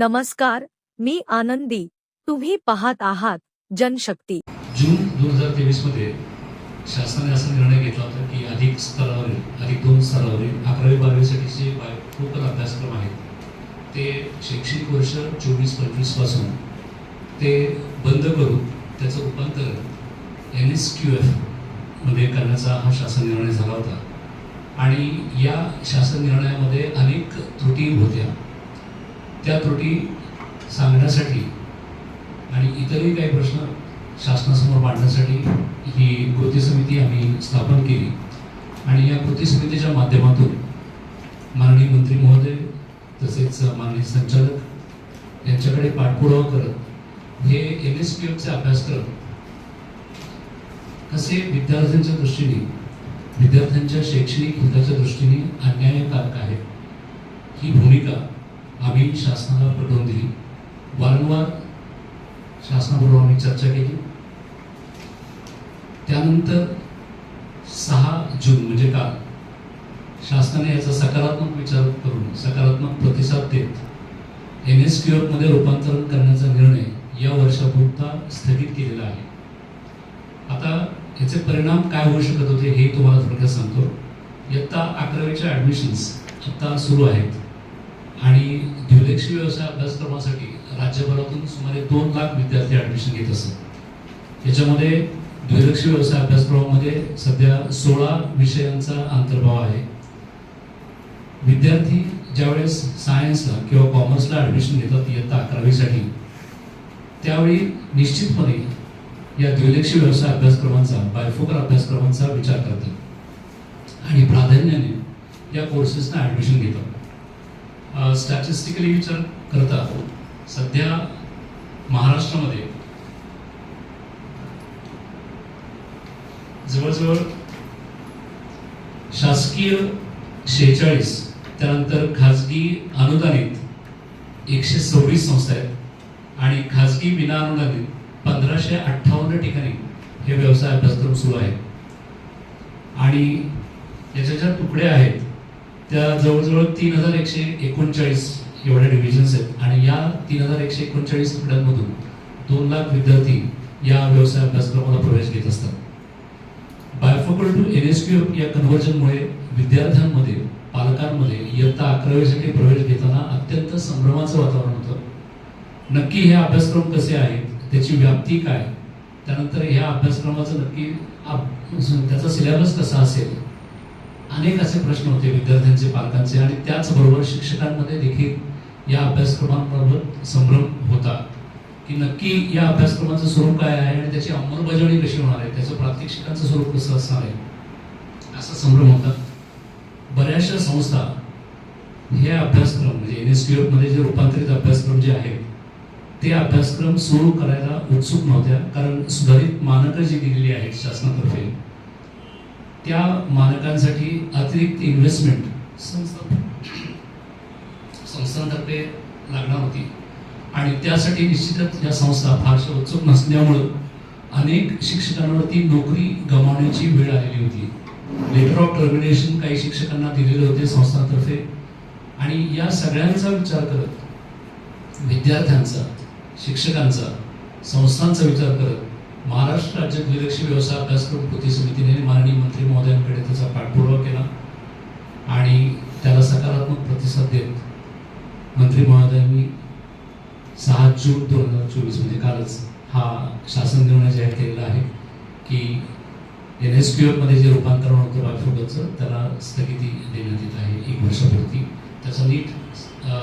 नमस्कार मी आनंदी. तुम्ही पाहत आहात जनशक्ती. जून दोन हजार तेवीसमध्ये शासनाने असा निर्णय घेतला होता की अधिक स्तरावरील अधिक दोन स्तरावरील अकरावी बारावीसाठीचे फोकल अभ्यासक्रम आहेत. ते शैक्षणिक वर्ष चोवीस पंचवीसपासून ते बंद करून त्याचं रूपांतर एन एस क्यू एफमध्ये करण्याचा हा शासन निर्णय झाला होता. आणि या शासन निर्णयामध्ये अनेक त्रुटी होत्या. त्या त्रुटी सांगण्यासाठी आणि इतरही काही प्रश्न शासनासमोर मांडण्यासाठी ही कृती समिती आम्ही स्थापन केली. आणि या कृती समितीच्या माध्यमातून माननीय मंत्री महोदय तसेच माननीय संचालक यांच्याकडे पाठपुरावा करत हे एन एस पी एफचे अभ्यासक्रम कसे विद्यार्थ्यांच्या दृष्टीने विद्यार्थ्यांच्या शैक्षणिक हिताच्या दृष्टीने अन्यायकारक आहे ही भूमिका आम्ही शासनाला पटवून दिली. वारंवार शासनाबरोबर आम्ही चर्चा केली. त्यानंतर सहा जून म्हणजे काल शासनाने याचा सकारात्मक विचार करून सकारात्मक प्रतिसाद देत एन एस क्यू एफमध्ये रूपांतरण करण्याचा निर्णय या वर्षापुरता स्थगित केलेला आहे. आता याचे परिणाम काय होऊ शकत होते हे तुम्हाला थोडक्यात सांगतो. इयत्ता अकरावीच्या ॲडमिशन्स आत्ता सुरू आहेत. आणि द्विलक्षी व्यवसाय अभ्यासक्रमासाठी राज्यभरातून सुमारे दोन लाख विद्यार्थी ॲडमिशन घेत असतात. याच्यामध्ये द्विलक्षी व्यवसाय अभ्यासक्रमामध्ये सध्या सोळा विषयांचा अंतर्भाव आहे. विद्यार्थी ज्यावेळेस सायन्सला किंवा कॉमर्सला ॲडमिशन घेतात इयत्ता अकरावीसाठी त्यावेळी निश्चितपणे या द्विलक्षी व्यवसाय अभ्यासक्रमांचा बायफोकर अभ्यासक्रमांचा विचार करतात. आणि प्राधान्याने या कोर्सेसना ॲडमिशन घेतात. स्टॅटिस्टिकली विचार करता सध्या महाराष्ट्रामध्ये जवळजवळ शासकीय शेहेचाळीस त्यानंतर खाजगी अनुदानित एकशे सव्वीस संस्था आहेत आणि खाजगी विना अनुदानित पंधराशे अठ्ठावन्न ठिकाणी हे व्यवसाय अभ्यासक्रम सुरू आहे आणि याच्या ज्या तुकड्या आहेत त्या जवळजवळ तीन हजार एकशे एकोणचाळीस एवढ्या डिव्हिजन्स आहेत. आणि या तीन हजार एकशे एकोणचाळीस तुकड्यांमधून दोन लाख विद्यार्थी या व्यवसाय अभ्यासक्रमाला प्रवेश घेत असतात. Bifocal to N S P या कन्व्हर्जनमुळे विद्यार्थ्यांमध्ये पालकांमध्ये इयत्ता अकरावीसाठी प्रवेश घेताना अत्यंत संभ्रमाचं वातावरण होतं. नक्की हे अभ्यासक्रम कसे आहेत? त्याची व्याप्ती काय? त्यानंतर ह्या अभ्यासक्रमाचं नक्की आप- त्याचा सिलेबस कसा असेल? अनेक असे प्रश्न होते विद्यार्थ्यांचे पालकांचे आणि त्याचबरोबर शिक्षकांमध्ये देखील या अभ्यासक्रमांबाबत संभ्रम होता. की नक्की या अभ्यासक्रमाचं स्वरूप काय आहे आणि त्याची अंमलबजावणी कशी होणार आहे? त्याचं प्रात्यक्षिकांचं स्वरूप कसं असणार आहे? असा संभ्रम होता. बऱ्याचशा संस्था हे अभ्यासक्रम म्हणजे एन एसमध्ये जे रूपांतरित अभ्यासक्रम जे आहेत ते अभ्यासक्रम सुरू करायला उत्सुक नव्हत्या. कारण सुधारित मानकं जी दिलेली आहेत शासनातर्फे त्या मानकांसाठी अतिरिक्त इन्व्हेस्टमेंट संस्था संस्थांतर्फे लागणार होती. आणि त्यासाठी निश्चितच या संस्था फारशा उत्सुक नसल्यामुळं अनेक शिक्षकांवरती नोकरी गमावण्याची वेळ आलेली होती. लेटर ऑफ टर्मिनेशन काही शिक्षकांना दिलेले होते संस्थांतर्फे. आणि या सगळ्यांचा विचार करत विद्यार्थ्यांचा शिक्षकांचा संस्थांचा विचार करत महाराष्ट्र राज्य द्विलक्षी व्यवसाय अभ्यासक्रम कृती समितीने माननीय मंत्री महोदयांकडे त्याचा पाठपुरावा केला आणि त्याला सकारात्मक प्रतिसाद देत मंत्री महोदयांनी सहा जून दोन हजार चोवीस म्हणजे कालच हा शासन निर्णय जाहीर केलेला आहे की एन एस पी एफमध्ये जे रूपांतरण होतं बायफोकलचं त्याला स्थगिती देण्यात येत आहे एक वर्षापुरती. त्याचा नीट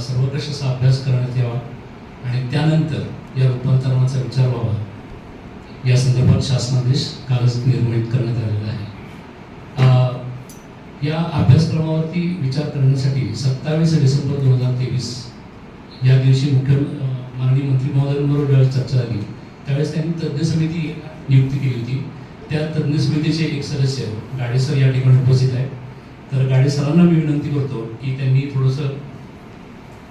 सर्वकष असा अभ्यास करण्यात यावा आणि त्यानंतर या रूपांतरणाचा विचार व्हावा या संदर्भात शासनादेश कालच निर्मित करण्यात आलेला आहे. या अभ्यासक्रमावरती विचार करण्यासाठी सत्तावीस डिसेंबर दोन हजार तेवीस या दिवशी मुख्य माननीय मंत्री महोदयांबरोबर चर्चा झाली. त्यावेळेस त्यांनी तज्ज्ञ समिती नियुक्ती केली होती. त्या तज्ज्ञ समितीचे एक सदस्य गाडे सर या ठिकाणी उपस्थित आहेत. तर गाडे सरांना मी विनंती करतो की त्यांनी थोडंसं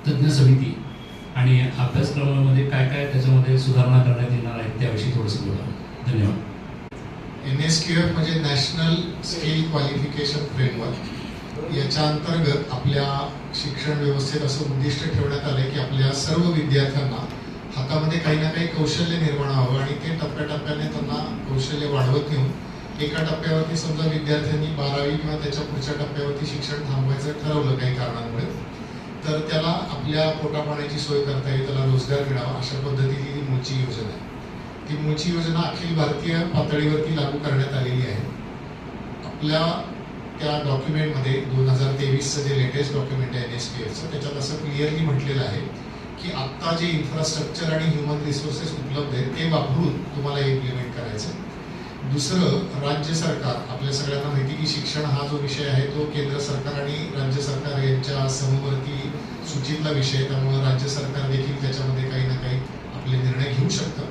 तज्ज्ञ समिती आणि अभ्यासक्रमामध्ये काय काय त्याच्यामध्ये सुधारणा करण्यात येणार आहेत त्याविषयी थोडंसं बोला. धन्यवाद. एन एस क्यू एफ म्हणजे नॅशनल स्किल क्वालिफिकेशन फ्रेमवर्क. याच्या अंतर्गत आपल्या शिक्षण व्यवस्थेत असं उद्दिष्ट ठेवण्यात आलं की आपल्या सर्व विद्यार्थ्यांना हातामध्ये काही ना काही कौशल्य निर्माण व्हावं आणि ते टप्प्याटप्प्याने त्यांना कौशल्य वाढवत नेऊन एका टप्प्यावरती समजा विद्यार्थ्यांनी बारावी किंवा त्याच्या पुढच्या टप्प्यावरती शिक्षण थांबवायचं ठरवलं काही कारणांमुळे तर त्याला आपल्या पोटापाण्याची सोय करता येईल त्याला रोजगार मिळावा अशा पद्धतीची ही मोची योजना आहे ती मोची योजना अखिल भारतीय पातळीवरती लागू करण्यात आलेली आहे आपल्या त्या डॉक्युमेंटमध्ये दोन हजार तेवीसचं जे लेटेस्ट डॉक्युमेंट आहे एन एस पी एफचं त्याच्यात असं क्लिअरली म्हटलेलं आहे की आत्ता जे इन्फ्रास्ट्रक्चर आणि ह्युमन रिसोर्सेस उपलब्ध आहेत ते वापरून तुम्हाला इम्प्लिमेंट करायचं आहे. दुसरं राज्य सरकार. आपल्या सगळ्यांना माहिती की शिक्षण हा जो विषय आहे तो केंद्र सरकार आणि राज्य सरकार यांच्या समवर्ती सूचीतला विषय त्यामुळं त्यामुळे राज्य सरकार देखील त्याच्यामध्ये काही ना काही आपले निर्णय घेऊ शकतं.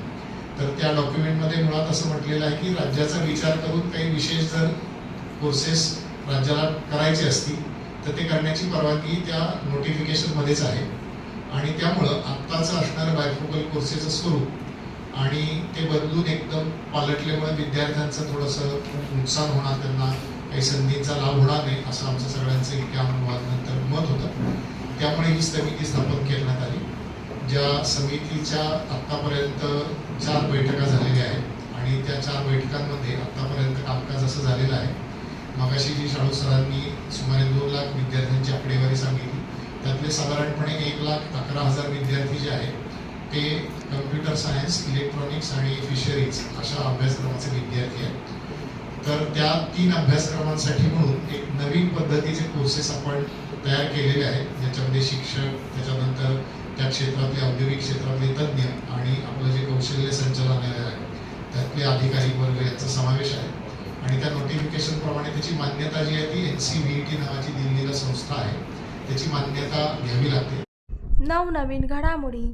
तर त्या डॉक्युमेंटमध्ये मुळात असं म्हटलेलं आहे की राज्याचा विचार करून काही विशेष जर कोर्सेस राज्याला करायचे असतील तर ते करण्याची परवानगी त्या नोटिफिकेशनमध्येच आहे. आणि त्यामुळं आत्ताचं असणारं बायफोकल कोर्सेसचं स्वरूप आणि ते बदलून एकदम पालटल्यामुळे विद्यार्थ्यांचं थोडंसं नुकसान होणार त्यांना काही संधींचा लाभ होणार नाही असं आमचं सगळ्यांचं इतक्या अनुभवानंतर मत होतं. त्यामुळे ही समिती स्थापन करण्यात आली ज्या समितीच्या आत्तापर्यंत चार बैठका झालेल्या आहेत आणि त्या चार बैठकांमध्ये आत्तापर्यंत कामकाज असं झालेलं आहे. मगाशी जी शाळू सरांनी सुमारे दोन लाख विद्यार्थ्यांची आकडेवारी सांगितली त्यातले साधारणपणे एक लाख अकरा हजार विद्यार्थी ते कम्प्युटर सायन्स इलेक्ट्रॉनिक्स आणि फिशरीज अशा अभ्यासक्रमाचे विद्यार्थी आहेत. तर त्या तीन अभ्यासक्रमांसाठी म्हणून एक नवीन पद्धतीचे कोर्सेस आपण तयार केलेले आहेत. ज्याच्यामध्ये शिक्षक त्याच्यानंतर त्या क्षेत्रातले औद्योगिक क्षेत्रातले तज्ज्ञ आणि आपलं जे कौशल्य संचालनालय आहे त्यातले अधिकारी वर्ग याचा समावेश आहे. आणि त्या नोटिफिकेशन प्रमाणे त्याची मान्यता जी आहे ती एन सी व्ही टी नावाची दिल्लीला संस्था आहे. त्याची मान्यता घ्यावी लागते. नवनवीन घडामोडी.